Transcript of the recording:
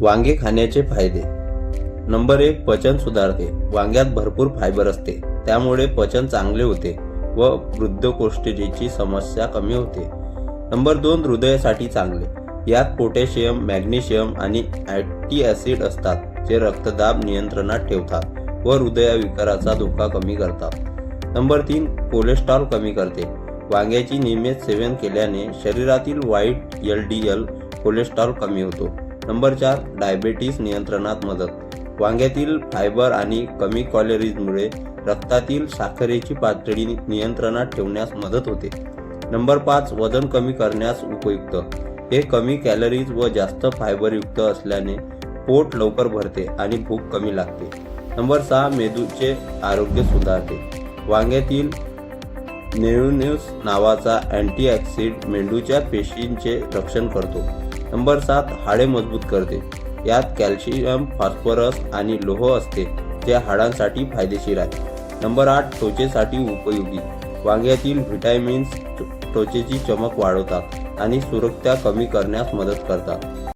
वांगे खाण्याचे फायदे. नंबर एक पचन सुधारते. वांग्यात भरपूर फायबर असते. त्यामुळे पचन चांगले होते व वृद्धकोष्ठतेची समस्या कमी होते. नंबर दोन हृदयासाठी चांगले. यात पोटॅशियम मॅग्नेशियम आणि अँटी ॲसिड असतात जे रक्तदाब नियंत्रणात ठेवतात व हृदयविकाराचा धोका कमी करतात. नंबर तीन कोलेस्ट्रॉल कमी करते. वांग्याची नियमित सेवन केल्याने शरीरातील वाईट एल डी एल कोलेस्ट्रॉल कमी होतो. नंबर चार डायबेटीस नियंत्रणात मदत. वांग्यातील फायबर आणि कमी कॉलरीजमुळे रक्तातील साखरेची पातळी नियंत्रणात ठेवण्यास मदत होते. नंबर पाच वजन कमी करण्यास उपयुक्त. हे कमी कॅलरीज व जास्त फायबरयुक्त असल्याने पोट लवकर भरते आणि भूक कमी लागते. नंबर सहा मेंदूचे आरोग्य सुधारते. वांग्यातील नेरुन्यूस नावाचा अँटीऑक्सिड मेंदूच्या पेशींचे रक्षण करतो. नंबर सात हाडे मजबूत करते. यात कॅल्शियम फॉस्फरस आणि लोह असते जे हाडांसाठी फायदेशीर आहे. नंबर आठ त्वचेसाठी उपयोगी. वांग्यातील व्हिटॅमिन्स त्वचेची चमक वाढवतात आणि सुरक्षा कमी करण्यास मदत करतात.